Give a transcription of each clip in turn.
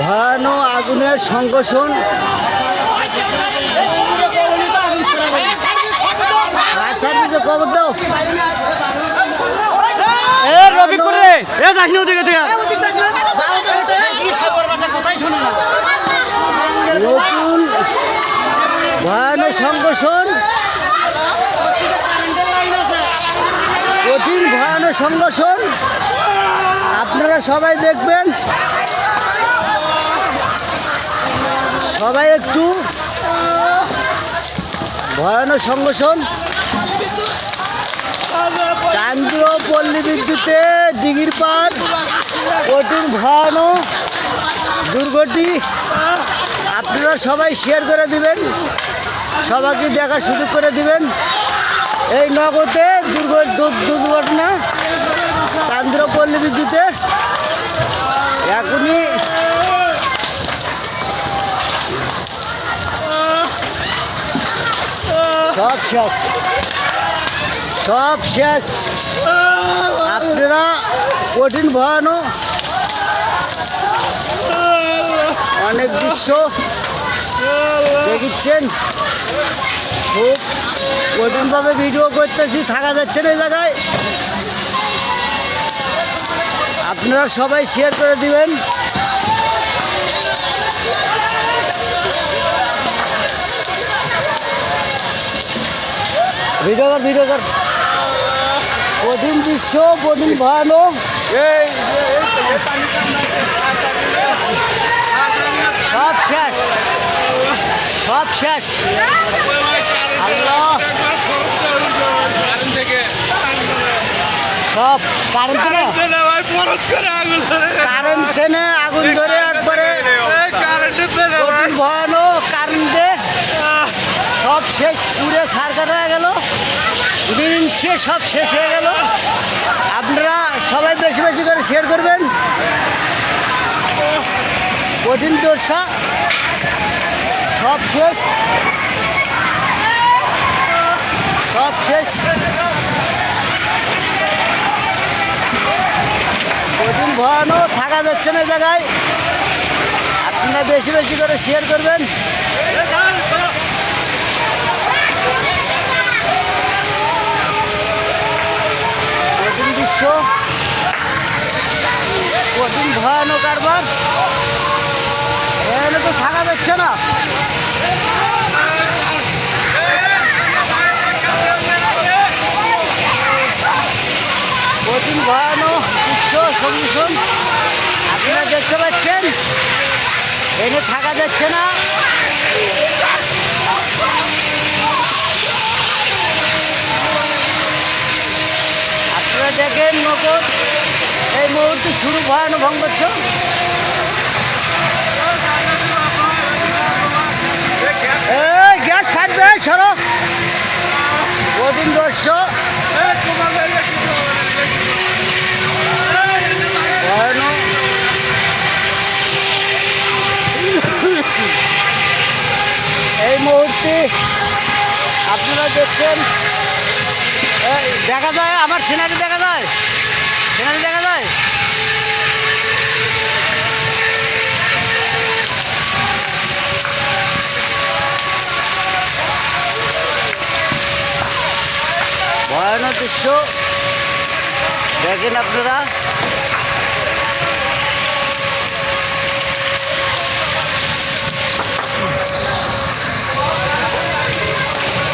ভয়ানক আগুনের সংঘর্ষণ ফায়ার খবর দাও। এ রবি করে এ যাস না ওদিকে তুই নতুন ভয়ানক সংঘর্ষণ কঠিন ভয়ানক সংঘর্ষণ আপনারা সবাই দেখবেন। সবাই একটু। ভয়ানক সংগঠন চান্দ্র পল্লী বিদ্যুতে দিঘির পার। কঠিন, ভয়ানক দুর্গটি আপনারা সবাই শেয়ার করে দিবেন। সবাইকে দেখার সুযোগ করে দিবেন। এই নগদে দুর্ঘ দু- দুর্ঘটনা চান্দ্রপল্লী বিদ্যুতে সব শেষ। সব শেষ। আপনারা কঠিন, ভয়ানক অনেক দৃশ্য দেখিচ্ছেন। খুব কঠিনভাবে ভিডিও করতেছি, থাকা যাচ্ছে না এই জায়গায়। আপনারা সবাই শেয়ার করে দিবেন। ভিডিও কর ভিডিও কর কঠিন দৃশ্য কঠিন ভয়ানক সব শেষ। সব শেষ। আল্লাহ। সব কারেন্ট আগুন ধরে একবারে কঠিন ভয়ানক কারেন্টে সব শেষ পুরে সারকার হয়ে গেল। দিন শেষ, সব শেষ হয়ে গেল। আপনারা সবাই বেশি বেশি করে শেয়ার করবেন। কঠিন দোষা সব শেষ। সব শেষ। কঠিন ভয়ানক থাকা যাচ্ছে না জায়গায়। আপনারা বেশি বেশি করে শেয়ার করবেন। দৃশ্য কঠিন ভয়ানক কারবার এখানে তো থাকা যাচ্ছে না। কঠিন ভয়ানক দৃশ্য সংমিশ্রণ আপনারা দেখতে পাচ্ছেন? এনে থাকা যাচ্ছে না। দেখেন নগদ এই মুহূর্তে শুরু ভয়ানক ভঙ্গচ্ছ গ্যাস ফাটবে, সরো। দর্শ এই মুহূর্তে আপনারা দেখছেন দেখা যায়, আমার সিনারি দেখা যায়। সিনারি দেখা যায়? ভয়ানক দৃশ্য। দেখেন আপনারা।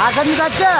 হাসানি যাচ্ছে